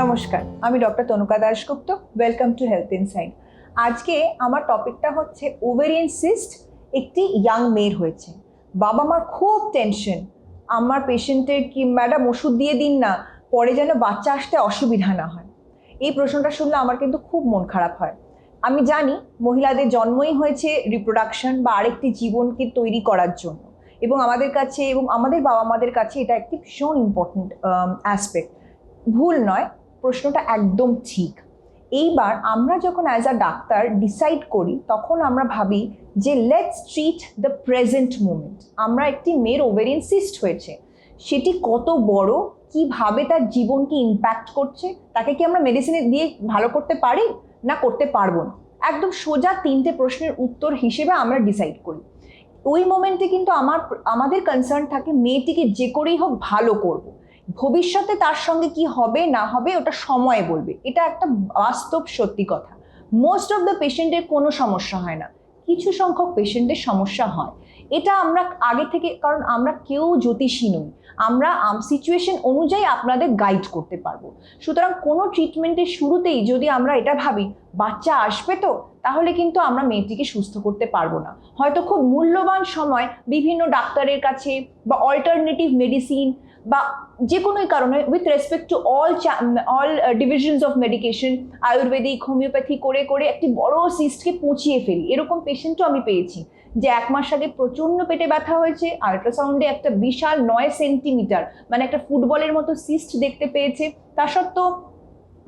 নমস্কার, আমি doctor Tanuka Dasgupta welcome to health inside আজকে আমার টপিকটা হচ্ছে ওভেরিয়ান সিস্ট একটি ইয়াং মেয়ের হয়েছে। বাবা মার খুব টেনশন আমার পেশেন্টের কি ম্যাডাম ওষুধ দিয়ে দিন না, পরে যেন বাচ্চা আসতে অসুবিধা না হয়। এই প্রশ্নটা শুনলে আমার কিন্তু খুব মন খারাপ হয়। আমি জানি মহিলাদের জন্মই হয়েছে রিপ্রোডাকশন বা আরেকটি জীবনকে তৈরি করার জন্য। এবং আমাদের কাছে এবং আমাদের বাবা মাদের কাছে এটা একটি ভীষণ ইম্পর্টেন্ট অ্যাসপেক্ট ভুল নয় প্রশ্নটা একদম ঠিক। এইবার আমরা যখন অ্যাজ আ ডাক্তার ডিসাইড করি, তখন আমরা ভাবি যে let's treat the present moment আমরা একটি মেয়ের ওভেরিয়ান সিস্ট হয়েছে। সেটি কত বড়? কীভাবে তার জীবনকে ইম্প্যাক্ট করছে? তাকে কি আমরা মেডিসিনে দিয়ে ভালো করতে পারি? না করতে পারব না। একদম সোজা তিনটে প্রশ্নের উত্তর হিসেবে আমরা ডিসাইড করি। ওই মোমেন্টে কিন্তু আমার, আমাদের কনসার্ন থাকে মেয়েটিকে যে করেই হোক ভালো করব। ভবিষ্যতে তার সঙ্গে কি হবে, না হবে, ওটা সময় বলবে। এটা একটা বাস্তব সত্যি কথা। মোস্ট অফ দ্য পেশেন্টের কোনো সমস্যা হয় না। কিছু সংখ্যক পেশেন্টের সমস্যা হয়। এটা আমরা আগে থেকে, কারণ আমরা কেউ জ্যোতিষী নই। আমরা সিচুয়েশন অনুযায়ী আপনাদের গাইড করতে পারব। সুতরাং কোনো ট্রিটমেন্টের শুরুতেই যদি আমরা এটা ভাবি, বাচ্চা আসবে তো, তাহলে কিন্তু আমরা মেয়েটিকে সুস্থ করতে পারব না। হয়তো খুব মূল্যবান সময় বিভিন্ন ডাক্তারের কাছে বা অল্টারনেটিভ মেডিসিন বা যে কোনো কারণে with respect to all all divisions of medication ayurvedic homeopathy করে করে একটি বড় সিস্টকে পৌঁছিয়ে ফেলি। এরকম পেশেন্টও আমি পেয়েছি, যে এক মাস আগে প্রচণ্ড পেটে ব্যথা হয়েছে আল্ট্রাসাউন্ডে একটা বিশাল নয় সেন্টিমিটার মানে একটা ফুটবলের মতো সিস্ট দেখতে পেয়েছে। তা সত্ত্বেও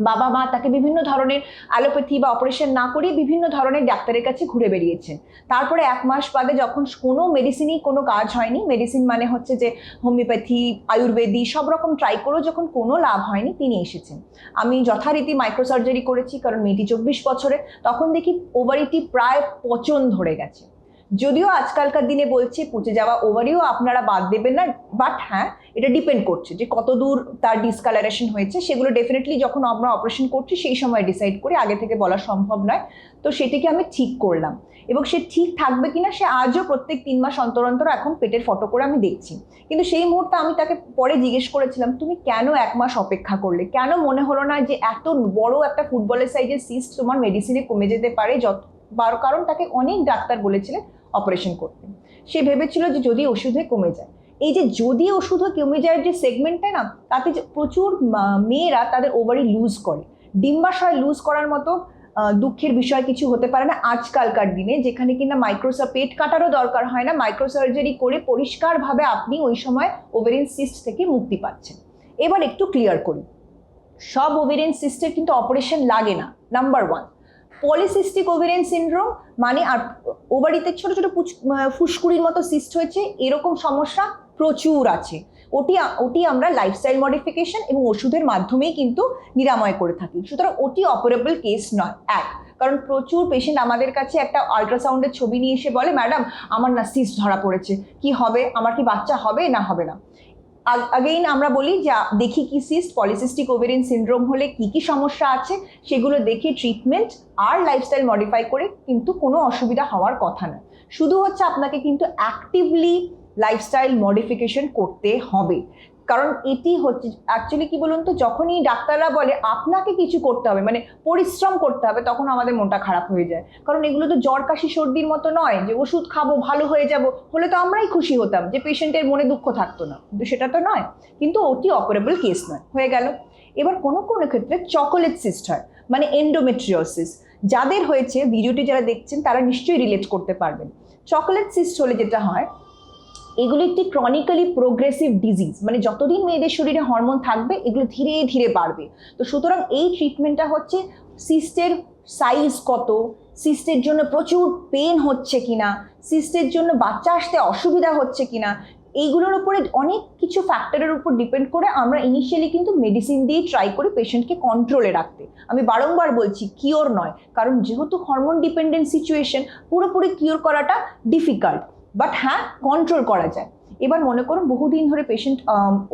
বাবা মা তাকে বিভিন্ন ধরনের অ্যালোপ্যাথি বা অপারেশন না করিয়ে বিভিন্ন ধরনের ডাক্তারের কাছে ঘুরে বেরিয়েছেন তারপরে এক মাস বাদে যখন কোনো মেডিসিনই কোনো কাজ হয়নি মেডিসিন মানে হচ্ছে যে হোমিওপ্যাথি আয়ুর্বেদি সব রকম ট্রাই করেও যখন কোনো লাভ হয়নি, তিনি এসেছেন। আমি যথারীতি মাইক্রোসার্জারি করেছি, কারণ মেয়েটি চব্বিশ বছরে তখন দেখি ওভারিটি প্রায় পচন ধরে গেছে। যদিও আজকালকার দিনে বলছে পচে যাওয়া ওভারিও আপনারা বাদ দেবেন না বাট হ্যাঁ এটা ডিপেন্ড করছে যে কত দূর তার ডিসকালারেশন হয়েছে, সেগুলো ডেফিনেটলি যখন আমরা অপারেশন করছি, সেই সময় ডিসাইড করি আগে থেকে বলা সম্ভব নয়। তো সেটিকে আমি ঠিক করলাম। এবং সে ঠিক থাকবে কিনা, সে আজও প্রত্যেক তিন মাস অন্তর অন্তর এখন পেটের ফটো করে আমি দেখছি। কিন্তু সেই মুহূর্তে আমি তাকে পরে জিজ্ঞেস করেছিলাম, তুমি কেন এক মাস অপেক্ষা করলে? কেন মনে হলো না যে এত বড় একটা ফুটবলের সাইজের সিস্ট তোমার মেডিসিনে কমে যেতে পারে? যত কারণ তাকে অনেক ডাক্তার বলেছিলেন অপারেশন করতে সে ভেবেছিল যে যদি ওষুধে কমে যায়। এই যে যদি ওষুধে কমে যায় যে সেগমেন্টটা না, তাতে প্রচুর মেয়েরা তাদের ওভারি লুজ করে। ডিম্বাশয় লুজ করার মতো দুঃখের বিষয় কিছু হতে পারে না আজকালকার দিনে, যেখানে কিনা মাইক্রোসা পেট কাটারও দরকার হয় না। মাইক্রোসার্জারি করে পরিষ্কারভাবে আপনি ওই সময় ওভেরিন সিস্ট থেকে মুক্তি পাচ্ছেন। এবার একটু ক্লিয়ার করি। সব ওভেরিন সিস্টের কিন্তু অপারেশন লাগে না number one polycystic ovarian syndrome মানে আর ওভারিতে ছোট ছোট ফুসকুড়ির মতো সিস্ট হয়েছে, এরকম সমস্যা প্রচুর আছে। ওটি ওটি আমরা লাইফস্টাইল মডিফিকেশন এবং ওষুধের মাধ্যমেই কিন্তু নিরাময় করে থাকি। সুতরাং ওটি অপারেবল কেস নয়, এক। কারণ প্রচুর পেশেন্ট আমাদের কাছে একটা আল্ট্রাসাউন্ডের ছবি নিয়ে এসে বলে ম্যাডাম আমার না সিস্ট ধরা পড়েছে। কি হবে? আমার কি বাচ্চা হবে না হবে না? আগেইন আমরা বলি যে দেখি কি সিস্ট পলিসিস্টিক ওভেরিন সিন্ড্রোম হলে কি কি সমস্যা আছে, সেগুলো দেখে ট্রিটমেন্ট আর লাইফস্টাইল মডিফাই করে কিন্তু কোনো অসুবিধা হওয়ার কথা না। শুধু হচ্ছে আপনাকে কিন্তু অ্যাক্টিভলি লাইফস্টাইল মডিফিকেশন করতে হবে। কারণ এটি হচ্ছে অ্যাকচুয়ালি কি বলুন তো, যখনই ডাক্তাররা বলে আপনাকে কিছু করতে হবে মানে পরিশ্রম করতে হবে, তখন আমাদের মনটা খারাপ হয়ে যায়। কারণ এগুলো তো জ্বর, কাশি, সর্দির মতো নয় যে ওষুধ খাব, ভালো হয়ে যাব, হলে তো আমরাই খুশি হতাম যে পেশেন্টের মনে দুঃখ থাকতো না। কিন্তু সেটা তো নয়। কিন্তু ওটি অপারেবল কেস নয়। হয়ে গেল। এবার কোনো কোনো ক্ষেত্রে চকোলেট সিস্ট হয় মানে এন্ডোমেট্রিওসিস যাদের হয়েছে ভিডিওটি যারা দেখছেন, তারা নিশ্চয়ই রিলেট করতে পারবেন। চকোলেট সিস্ট হলে যেটা হয় এগুলো একটি ক্রনিক্যালি প্রোগ্রেসিভ ডিজিজ মানে যতদিন মেয়েদের শরীরে হরমোন থাকবে, এগুলো ধীরে ধীরে বাড়বে। তো সুতরাং এই ট্রিটমেন্টটা হচ্ছে সিস্টের সাইজ কত সিস্টের জন্য প্রচুর পেন হচ্ছে কিনা সিস্টের জন্য বাচ্চা আসতে অসুবিধা হচ্ছে কিনা, এইগুলোর উপরে অনেক কিছু ফ্যাক্টরের উপর ডিপেন্ড করে আমরা ইনিশিয়ালি কিন্তু মেডিসিন দিয়ে ট্রাই করি পেশেন্টকে কন্ট্রোলে রাখতে। আমি বারংবার বলছি কিওর নয়, কারণ যেহেতু হরমোন ডিপেন্ডেন্ট সিচুয়েশন পুরোপুরি কিওর করাটা ডিফিকাল্ট বাট হ্যাঁ কন্ট্রোল করা যায়। এবার মনে করুন, বহুদিন ধরে পেশেন্ট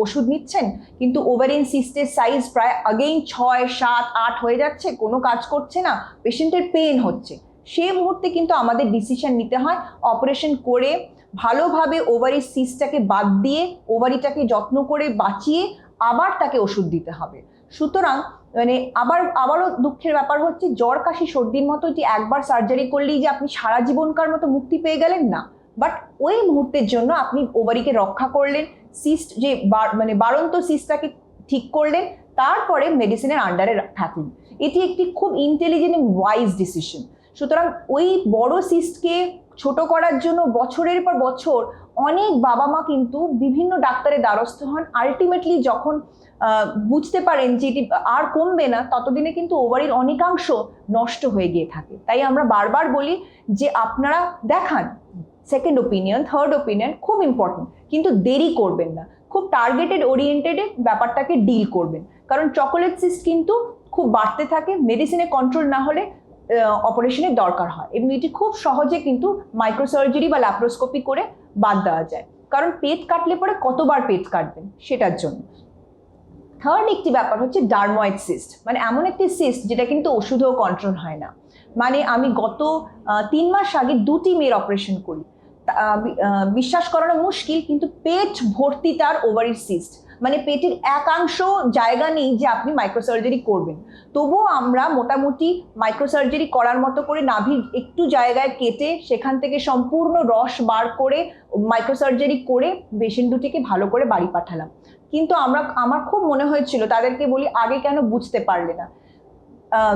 ওষুধ নিচ্ছেন, কিন্তু ওভারিন সিস্টের সাইজ প্রায় আগেই ছয়, সাত, আট হয়ে যাচ্ছে, কোনো কাজ করছে না পেশেন্টের পেন হচ্ছে। সে মুহূর্তে কিন্তু আমাদের ডিসিশন নিতে হয় অপারেশন করে, ভালোভাবে ওভারি সিস্টটাকে বাদ দিয়ে ওভারিটাকে যত্ন করে বাঁচিয়ে আবার তাকে ওষুধ দিতে হবে। সুতরাং মানে আবার, আবারও দুঃখের ব্যাপার হচ্ছে, জ্বর, কাশি, সর্দির মতো যে একবার সার্জারি করলেই যে আপনি সারা জীবনকার মতো মুক্তি পেয়ে গেলেন না। বাট ওই মুহূর্তের জন্য আপনি ওভারিকে রক্ষা করলেন সিস্ট যে মানে বাড়ন্ত সিস্টটাকে ঠিক করলেন, তারপরে মেডিসিনের আন্ডারে থাকলেন এটি একটি খুব ইন্টেলিজেন্ট ওয়াইজ ডিসিশন সুতরাং ওই বড় সিস্টকে ছোট করার জন্য বছরের পর বছর অনেক বাবা মা কিন্তু বিভিন্ন ডাক্তারের দ্বারস্থ হন। আলটিমেটলি যখন বুঝতে পারেন যে এটি আর কমবে না, ততদিনে কিন্তু ওভারির অনেকাংশ নষ্ট হয়ে গিয়ে থাকে। তাই আমরা বারবার বলি যে আপনারা দেখান। সেকেন্ড ওপিনিয়ন থার্ড ওপিনিয়ন খুব ইম্পর্টেন্ট কিন্তু দেরি করবেন না। খুব টার্গেটেড ওরিয়েন্টেডে ব্যাপারটাকে ডিল করবেন। কারণ চকোলেট সিস্ট কিন্তু খুব বাড়তে থাকে মেডিসিনে কন্ট্রোল না হলে অপারেশনের দরকার হয়। এবং এটি খুব সহজে কিন্তু মাইক্রোসার্জারি বা ল্যাপ্রোস্কোপি করে বাদ দেওয়া যায়। কারণ পেট কাটলে পরে কতবার পেট কাটবেন সেটার জন্য। থার্ড একটি ব্যাপার হচ্ছে ডার্ময়েড সিস্ট মানে এমন একটি সিস্ট যেটা কিন্তু ওষুধেও কন্ট্রোল হয় না। মানে আমি গত তিন মাস আগে দুটি মেয়ের অপারেশন করি। বিশ্বাস করানো মুশকিল, কিন্তু পেট ভর্তি তার ওভারির সিস্ট মানে পেটের একাংশ জায়গা নেই যে আপনি মাইক্রোসার্জারি করবেন। তবুও আমরা মোটামুটি মাইক্রোসার্জারি করার মতো করে নাভির একটু জায়গায় কেটে সেখান থেকে সম্পূর্ণ রস বার করে মাইক্রোসার্জারি করে পেশেন্ট দুটিকে ভালো করে বাড়ি পাঠালাম। কিন্তু আমরা, আমার খুব মনে হয়েছিল, তাদেরকে বলি, আগে কেন বুঝতে পারলে না?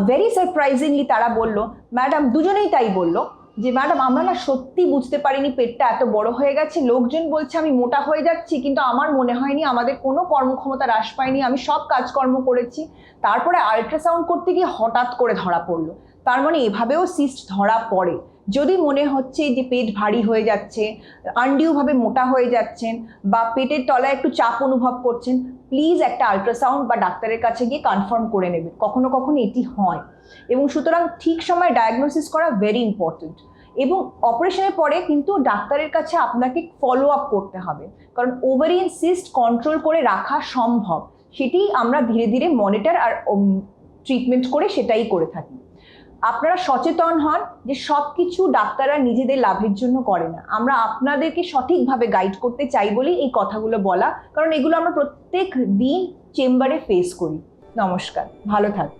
ভেরি সারপ্রাইজিংলি তারা বলল ম্যাডাম দুজনেই তাই বলল। যে, ম্যাডাম, আমরা না সত্যি বুঝতে পারিনি পেটটা এত বড় হয়ে গেছে। লোকজন বলছে আমি মোটা হয়ে যাচ্ছি, কিন্তু আমার মনে হয়নি, আমাদের কোনো কর্মক্ষমতা হ্রাস পায়নি। আমি সব কাজকর্ম করেছি। তারপরে আল্ট্রাসাউন্ড করতে গিয়ে হঠাৎ করে ধরা পড়ল। তার মানে এভাবেও সিস্ট ধরা পড়ে। যদি মনে হচ্ছে যে, পেট ভারী হয়ে যাচ্ছে আন্ডিউভাবে মোটা হয়ে যাচ্ছেন বা পেটের তলায় একটু চাপ অনুভব করছেন প্লিজ একটা আল্ট্রাসাউন্ড বা ডাক্তারের কাছে গিয়ে কনফার্ম করে নেবেন। কখনো কখনো এটি হয়। এবং সুতরাং ঠিক সময় ডায়াগনোসিস করা ভেরি ইম্পর্টেন্ট এবং অপারেশনের পরে কিন্তু ডাক্তারের কাছে আপনাকে ফলো আপ করতে হবে। কারণ ওভারিয়ান সিস্ট কন্ট্রোল করে রাখা সম্ভব, সেটি আমরা ধীরে ধীরে মনিটর আর ট্রিটমেন্ট করে সেটাই করে থাকি। আপনারা সচেতন হন যে সব কিছু ডাক্তাররা নিজেদের লাভের জন্য করে না। আমরা আপনাদেরকে সঠিকভাবে গাইড করতে চাই বলেই এই কথাগুলো বলা। কারণ এগুলো আমরা প্রত্যেক দিন চেম্বারে ফেস করি। নমস্কার, ভালো থাকবেন।